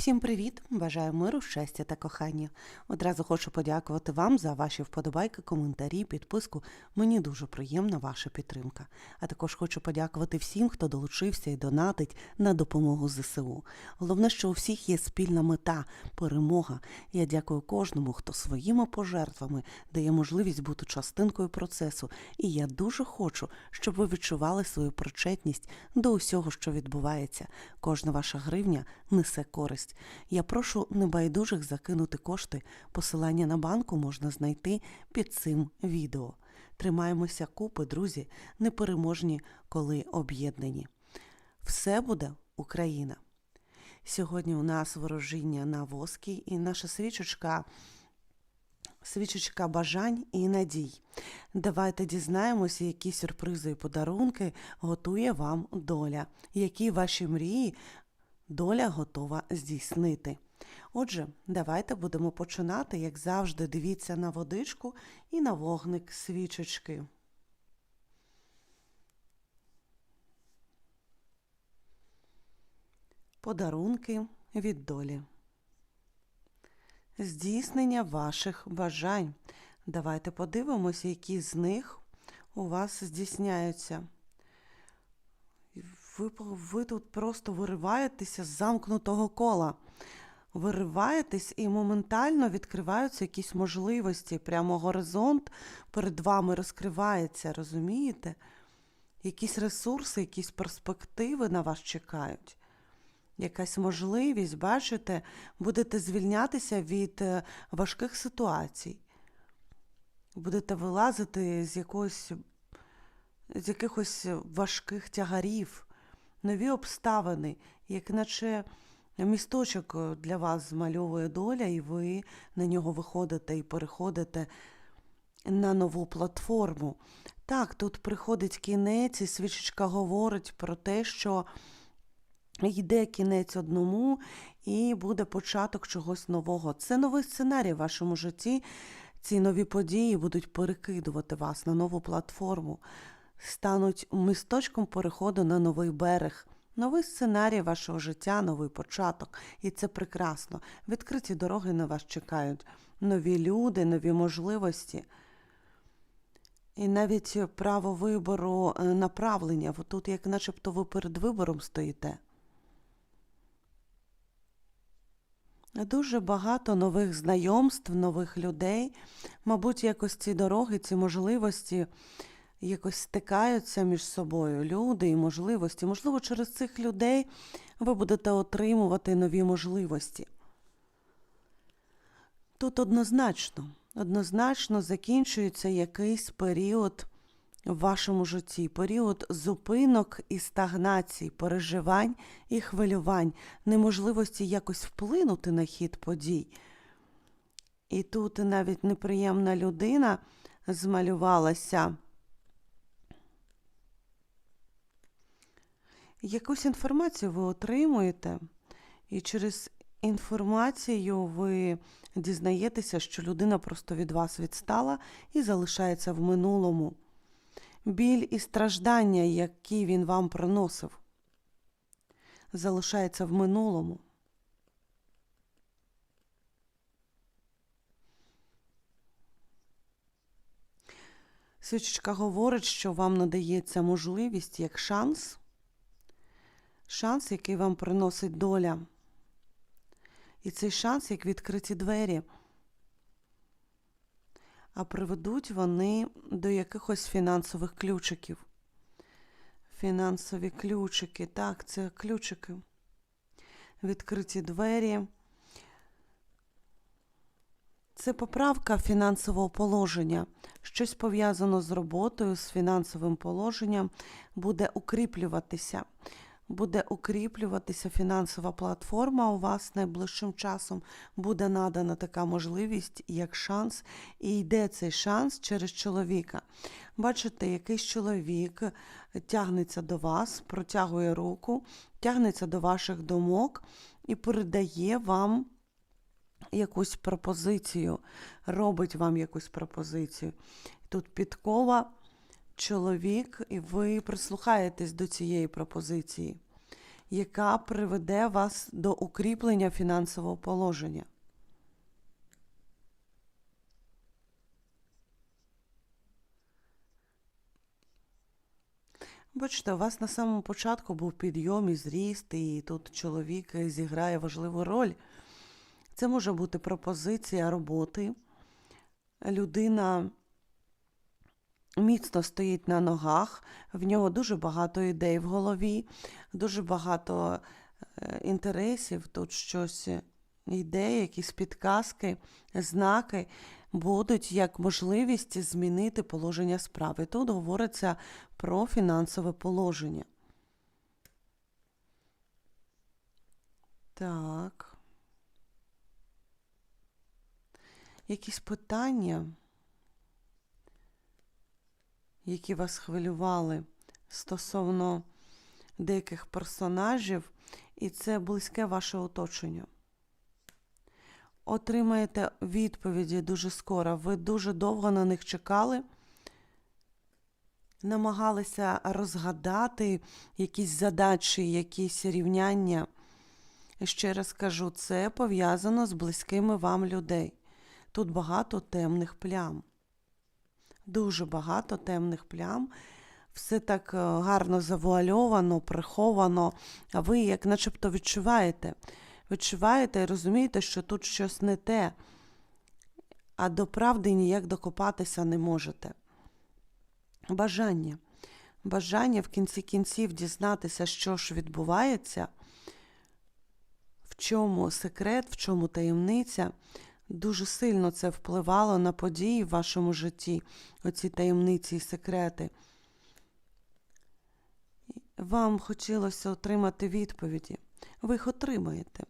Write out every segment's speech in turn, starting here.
Всім привіт! Бажаю миру, щастя та кохання. Одразу хочу подякувати вам за ваші вподобайки, коментарі, підписку. Мені дуже приємна ваша підтримка. А також хочу подякувати всім, хто долучився і донатить на допомогу ЗСУ. Головне, що у всіх є спільна мета перемога. Я дякую кожному, хто своїми пожертвами дає можливість бути частинкою процесу. І я дуже хочу, щоб ви відчували свою причетність до усього, що відбувається. Кожна ваша гривня несе користь. Я прошу небайдужих закинути кошти. Посилання на банку можна знайти під цим відео. Тримаємося купи, друзі, непереможні, коли об'єднані. Все буде Україна. Сьогодні у нас ворожіння на воскі і наша свічечка. Свічечка бажань і надій. Давайте дізнаємося, які сюрпризи і подарунки готує вам доля, які ваші мрії доля готова здійснити. Отже, давайте будемо починати, як завжди, дивіться на водичку і на вогник свічечки. Подарунки від долі. Здійснення ваших бажань. Давайте подивимося, які з них у вас здійсняються. Ви, ви тут просто вириваєтеся з замкнутого кола. Вириваєтесь і моментально відкриваються якісь можливості. Прямо горизонт перед вами розкривається, розумієте? Якісь ресурси, якісь перспективи на вас чекають. Якась можливість, бачите, будете звільнятися від е, важких ситуацій. Будете вилазити з якогось, з якихось важких тягарів нові обставини, як наче місточок для вас змальовує доля, і ви на нього виходите і переходите на нову платформу. Так, тут приходить кінець, і свічечка говорить про те, що йде кінець одному і буде початок чогось нового. Це новий сценарій в вашому житті. Ці нові події будуть перекидувати вас на нову платформу стануть місточком переходу на новий берег. Новий сценарій вашого життя, новий початок. І це прекрасно. Відкриті дороги на вас чекають, нові люди, нові можливості. І навіть право вибору е, направлення. Тут, як начебто, ви перед вибором стоїте. Дуже багато нових знайомств, нових людей. Мабуть, якось ці дороги, ці можливості якось стикаються між собою люди і можливості. Можливо, через цих людей ви будете отримувати нові можливості. Тут однозначно, однозначно закінчується якийсь період в вашому житті, період зупинок і стагнацій, переживань і хвилювань, неможливості якось вплинути на хід подій. І тут навіть неприємна людина змалювалася. Якусь інформацію ви отримуєте, і через інформацію ви дізнаєтеся, що людина просто від вас відстала і залишається в минулому. Біль і страждання, які він вам приносив, залишається в минулому. Свічечка говорить, що вам надається можливість як шанс шанс, який вам приносить доля. І цей шанс, як відкриті двері. А приведуть вони до якихось фінансових ключиків. Фінансові ключики. Так, це ключики. Відкриті двері. Це поправка фінансового положення. Щось пов'язано з роботою, з фінансовим положенням буде укріплюватися буде укріплюватися фінансова платформа. У вас найближчим часом буде надана така можливість, як шанс, і йде цей шанс через чоловіка. Бачите, якийсь чоловік тягнеться до вас, протягує руку, тягнеться до ваших думок і передає вам. Якусь пропозицію, робить вам якусь пропозицію. Тут підкова чоловік, і ви прислухаєтесь до цієї пропозиції. яка приведе вас до укріплення фінансового положення. Бачите, у вас на самому початку був підйом і зріст, і тут чоловік зіграє важливу роль. Це може бути пропозиція роботи. Людина міцно стоїть на ногах, в нього дуже багато ідей в голові, дуже багато е, інтересів, тут щось йде, якісь підказки, знаки будуть як можливість змінити положення справи. Тут говориться про фінансове положення. Так. Якісь питання, які вас хвилювали стосовно деяких персонажів, і це близьке ваше оточення. Отримаєте відповіді дуже скоро. Ви дуже довго на них чекали, намагалися розгадати якісь задачі, якісь рівняння. Ще раз кажу, це пов'язано з близькими вам людей. Тут багато темних плям. Дуже багато темних плям. Все так е, гарно завуальовано, приховано, а ви як начебто відчуваєте. Відчуваєте і розумієте, що тут щось не те, а до правди ніяк докопатися не можете. Бажання. Бажання в кінці кінців дізнатися, що ж відбувається, в чому секрет, в чому таємниця. Дуже сильно це впливало на події в вашому житті, оці таємниці і секрети. Вам хотілося отримати відповіді. Ви їх отримаєте.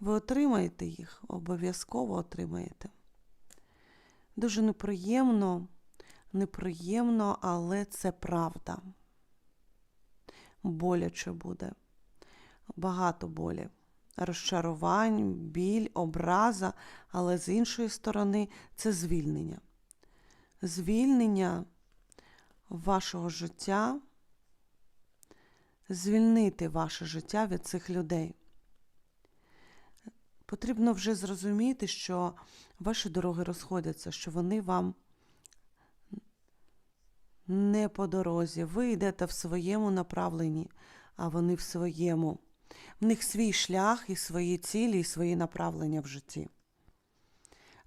Ви отримаєте їх, обов'язково отримаєте. Дуже неприємно, неприємно, але це правда. Боляче буде. Багато болі розчарувань, біль, образа, але з іншої сторони це звільнення. Звільнення вашого життя, звільнити ваше життя від цих людей. Потрібно вже зрозуміти, що ваші дороги розходяться, що вони вам не по дорозі. Ви йдете в своєму направленні, а вони в своєму. В них свій шлях і свої цілі, і свої направлення в житті.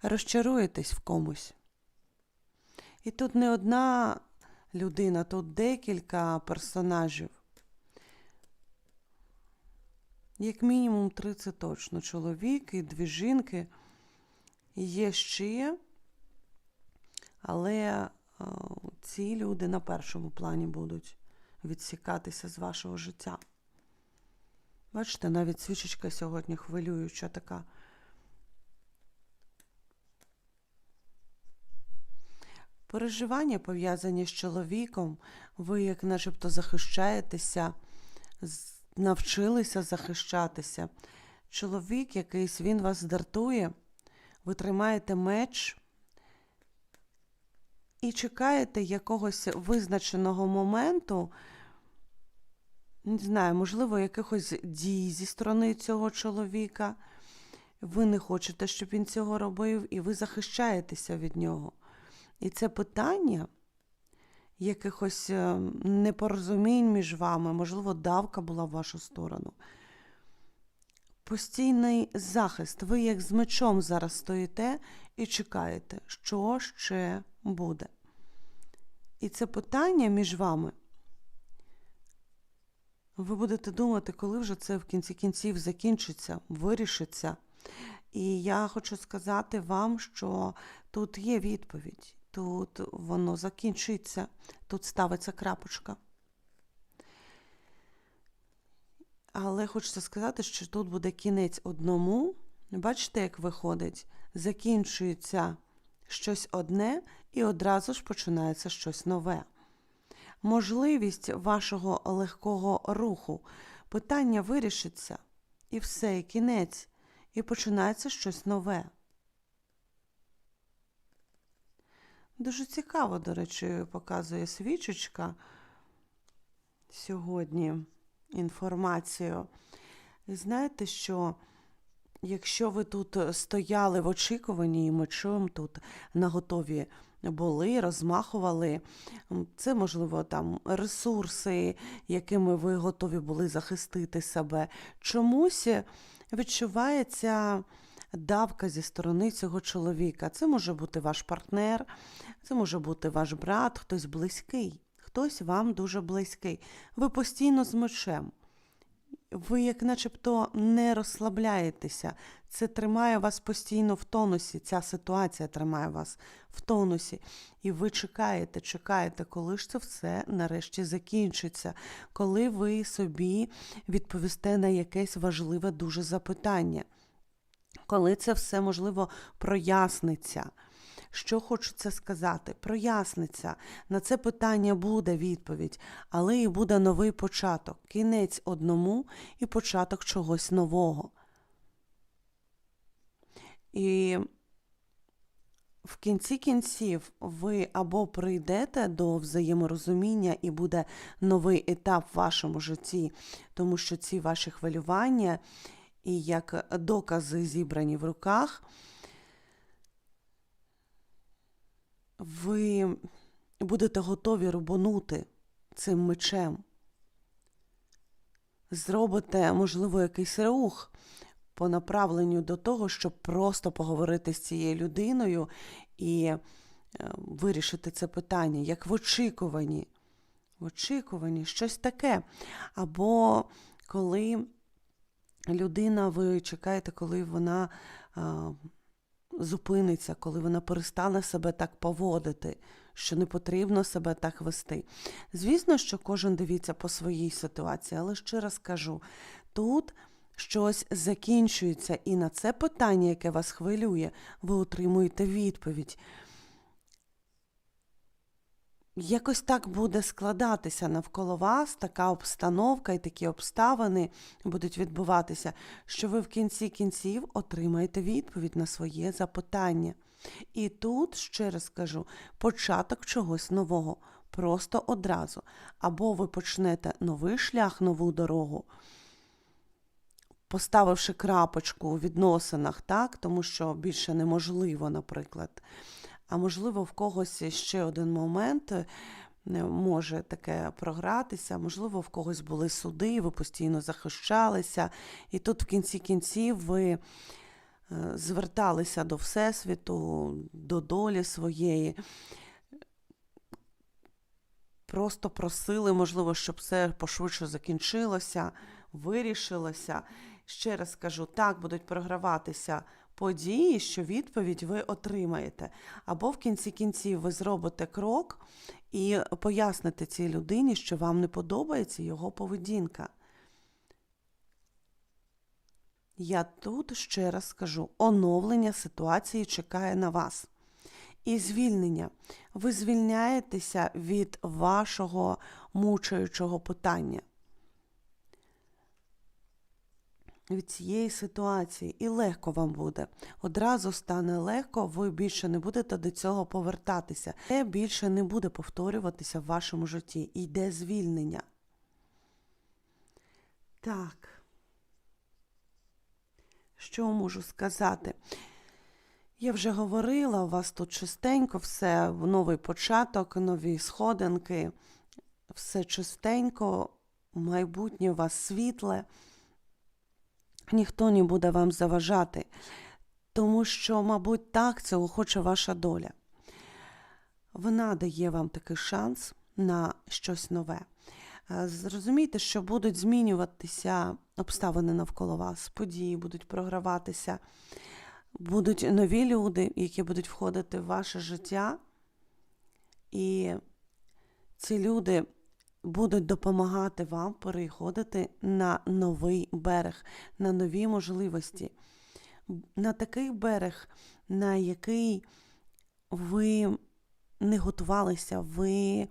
Розчаруєтесь в комусь. І тут не одна людина, тут декілька персонажів. Як мінімум три це точно. Чоловік і дві жінки. Є ще, але ці люди на першому плані будуть відсікатися з вашого життя. Бачите, навіть свічечка сьогодні хвилююча така. Переживання пов'язані з чоловіком, ви, як начебто, захищаєтеся, навчилися захищатися. Чоловік якийсь, він вас дартує, ви тримаєте меч і чекаєте якогось визначеного моменту не знаю, можливо, якихось дій зі сторони цього чоловіка. Ви не хочете, щоб він цього робив, і ви захищаєтеся від нього. І це питання якихось е, непорозумінь між вами, можливо, давка була в вашу сторону. Постійний захист. Ви як з мечом зараз стоїте і чекаєте, що ще буде. І це питання між вами. Ви будете думати, коли вже це в кінці кінців закінчиться, вирішиться. І я хочу сказати вам, що тут є відповідь, тут воно закінчиться, тут ставиться крапочка. Але хочеться сказати, що тут буде кінець одному. Бачите, як виходить, закінчується щось одне і одразу ж починається щось нове можливість вашого легкого руху. Питання вирішиться, і все, і кінець, і починається щось нове. Дуже цікаво, до речі, показує свічечка сьогодні. інформацію. І знаєте, що якщо ви тут стояли в очікуванні і мечом тут наготові були, розмахували, це, можливо, там ресурси, якими ви готові були захистити себе, чомусь відчувається давка зі сторони цього чоловіка. Це може бути ваш партнер, це може бути ваш брат, хтось близький, хтось вам дуже близький. Ви постійно з мечем. Ви, як начебто, не розслабляєтеся. Це тримає вас постійно в тонусі. Ця ситуація тримає вас в тонусі. І ви чекаєте, чекаєте, коли ж це все нарешті закінчиться, коли ви собі відповісте на якесь важливе дуже запитання, коли це все можливо проясниться. Що хочеться сказати? Проясниться. На це питання буде відповідь, але і буде новий початок. Кінець одному і початок чогось нового. І в кінці кінців ви або прийдете до взаєморозуміння і буде новий етап в вашому житті, тому що ці ваші хвилювання і як докази зібрані в руках. Ви будете готові рубанути цим мечем. Зробите, можливо, якийсь рух по направленню до того, щоб просто поговорити з цією людиною і е, вирішити це питання, як в очікуванні. В очікуванні щось таке. Або коли людина, ви чекаєте, коли вона. Зупиниться, коли вона перестане себе так поводити, що не потрібно себе так вести. Звісно, що кожен дивиться по своїй ситуації, але ще раз кажу, тут щось закінчується, і на це питання, яке вас хвилює, ви отримуєте відповідь. Якось так буде складатися навколо вас така обстановка і такі обставини будуть відбуватися, що ви в кінці кінців отримаєте відповідь на своє запитання. І тут, ще раз кажу, початок чогось нового, просто одразу. Або ви почнете новий шлях, нову дорогу, поставивши крапочку у відносинах, так, тому що більше неможливо, наприклад. А можливо, в когось ще один момент е, може таке програтися, можливо, в когось були суди, ви постійно захищалися, і тут в кінці кінців ви е, зверталися до Всесвіту, до долі своєї. Просто просили, можливо, щоб все пошвидше закінчилося, вирішилося. Ще раз кажу, так будуть програватися події, що відповідь ви отримаєте. Або в кінці кінців ви зробите крок і поясните цій людині, що вам не подобається його поведінка. Я тут ще раз скажу: оновлення ситуації чекає на вас. І звільнення. Ви звільняєтеся від вашого мучаючого питання. Від цієї ситуації, і легко вам буде. Одразу стане легко, ви більше не будете до цього повертатися. Це більше не буде повторюватися в вашому житті. Йде звільнення. Так. Що можу сказати? Я вже говорила, у вас тут чистенько, все, новий початок, нові сходинки, все чистенько, майбутнє у вас світле ніхто не буде вам заважати, тому що, мабуть, так цього хоче ваша доля. Вона дає вам такий шанс на щось нове. Е, зрозумійте, що будуть змінюватися обставини навколо вас, події будуть програватися, будуть нові люди, які будуть входити в ваше життя. І ці люди будуть допомагати вам переходити на новий берег, на нові можливості, на такий берег, на який ви не готувалися, ви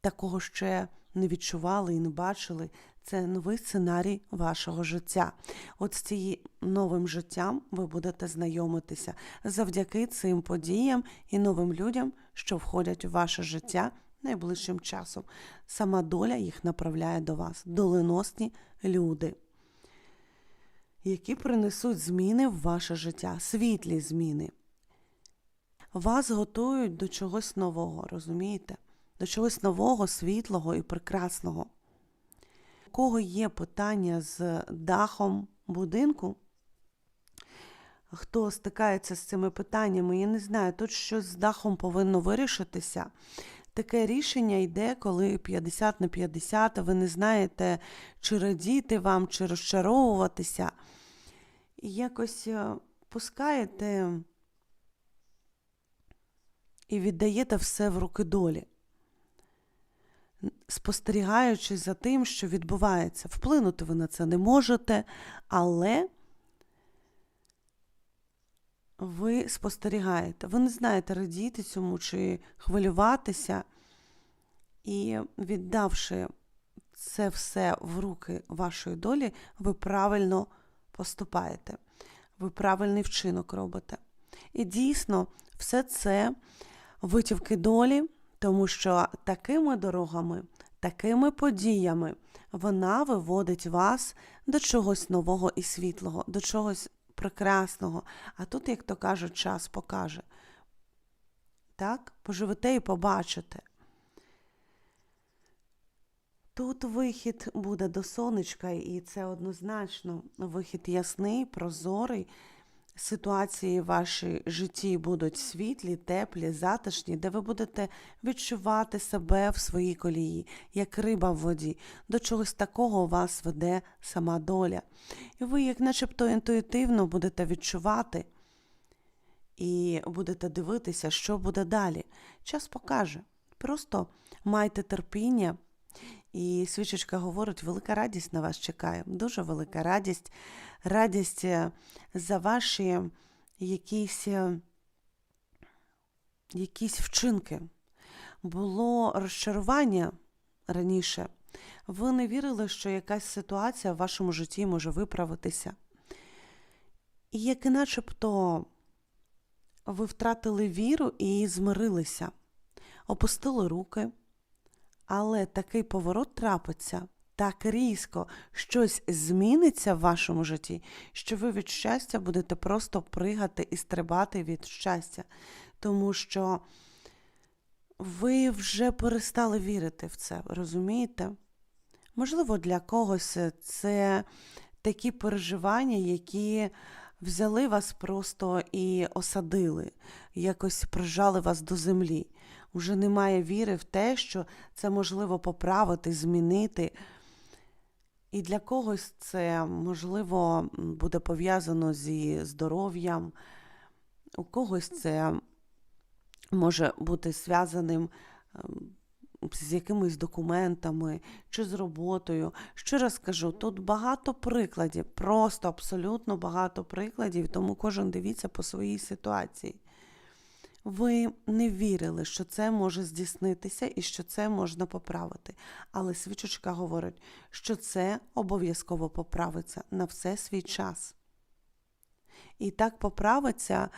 такого ще не відчували і не бачили. Це новий сценарій вашого життя. От з цією новим життям ви будете знайомитися завдяки цим подіям і новим людям, що входять у ваше життя найближчим часом. Сама доля їх направляє до вас. Доленосні люди, які принесуть зміни в ваше життя, світлі зміни. Вас готують до чогось нового, розумієте? До чогось нового, світлого і прекрасного. У кого є питання з дахом будинку? Хто стикається з цими питаннями, я не знаю, тут щось з дахом повинно вирішитися. Таке рішення йде, коли 50 на 50, а ви не знаєте, чи радіти вам, чи розчаровуватися. І якось е, пускаєте і віддаєте все в руки долі, спостерігаючи за тим, що відбувається. Вплинути ви на це не можете, але ви спостерігаєте. Ви не знаєте, радіти цьому чи хвилюватися, і віддавши це все в руки вашої долі, ви правильно поступаєте, ви правильний вчинок робите. І дійсно, все це витівки долі, тому що такими дорогами, такими подіями вона виводить вас до чогось нового і світлого, до чогось прекрасного. А тут, як то кажуть, час покаже. Так? Поживете і побачите. Тут вихід буде до сонечка, і це однозначно вихід ясний, прозорий. Ситуації в вашій житті будуть світлі, теплі, затишні, де ви будете відчувати себе в своїй колії, як риба в воді. До чогось такого вас веде сама доля. І ви, як начебто інтуїтивно, будете відчувати і будете дивитися, що буде далі. Час покаже. Просто майте терпіння. І свічечка говорить, велика радість на вас чекає, дуже велика радість, радість е, за ваші якісь, е, якісь вчинки. Було розчарування раніше. Ви не вірили, що якась ситуація в вашому житті може виправитися. І як і начебто ви втратили віру і змирилися, опустили руки. Але такий поворот трапиться так різко, щось зміниться в вашому житті, що ви від щастя будете просто пригати і стрибати від щастя. Тому що ви вже перестали вірити в це, розумієте? Можливо, для когось це такі переживання, які взяли вас просто і осадили, якось прижали вас до землі. Уже немає віри в те, що це можливо поправити, змінити. І для когось це, можливо, буде пов'язано зі здоров'ям, у когось це може бути зв'язаним ем, з якимись документами чи з роботою. Ще раз кажу, тут багато прикладів, просто абсолютно багато прикладів, тому кожен дивіться по своїй ситуації ви не вірили, що це може здійснитися і що це можна поправити. Але свічечка говорить, що це обов'язково поправиться на все свій час. І так поправиться,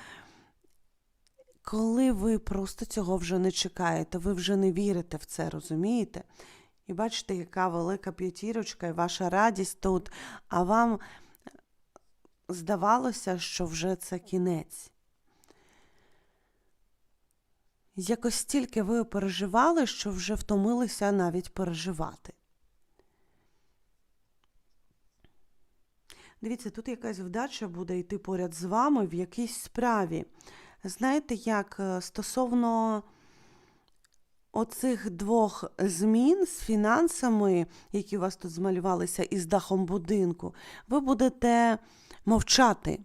коли ви просто цього вже не чекаєте, ви вже не вірите в це, розумієте? І бачите, яка велика п'ятірочка і ваша радість тут, а вам здавалося, що вже це кінець. Якось стільки ви переживали, що вже втомилися навіть переживати. Дивіться, тут якась вдача буде йти поряд з вами в якійсь справі. Знаєте, як е, стосовно оцих двох змін з фінансами, які у вас тут змалювалися, і з дахом будинку, ви будете мовчати,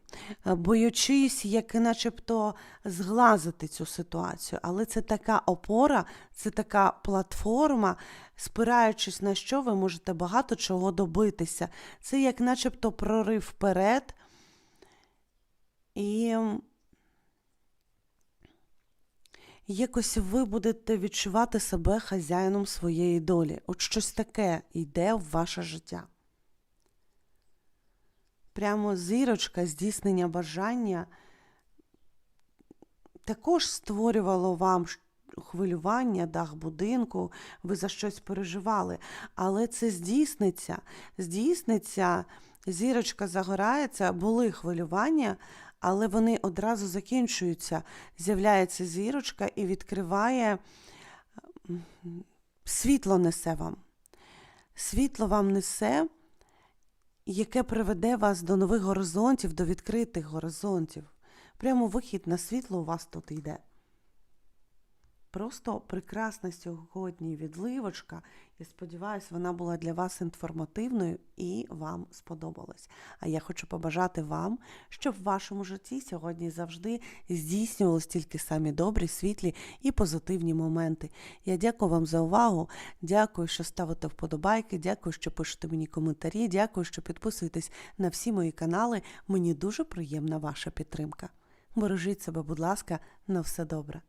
е, боючись, як начебто зглазити цю ситуацію. Але це така опора, це така платформа, спираючись на що ви можете багато чого добитися. Це як начебто прорив вперед. І якось ви будете відчувати себе хазяїном своєї долі. От щось таке йде в ваше життя прямо зірочка здійснення бажання також створювало вам хвилювання, дах будинку, ви за щось переживали. Але це здійсниться. Здійсниться, зірочка загорається, були хвилювання, але вони одразу закінчуються. З'являється зірочка і відкриває світло несе вам. Світло вам несе, яке приведе вас до нових горизонтів, до відкритих горизонтів. Прямо вихід на світло у вас тут йде. Просто прекрасна сьогодні відливочка. Я сподіваюся, вона була для вас інформативною і вам сподобалась. А я хочу побажати вам, щоб в вашому житті сьогодні завжди здійснювалися тільки самі добрі, світлі і позитивні моменти. Я дякую вам за увагу. Дякую, що ставите вподобайки. Дякую, що пишете мені коментарі. Дякую, що підписуєтесь на всі мої канали. Мені дуже приємна ваша підтримка. Бережіть себе, будь ласка, на все добре.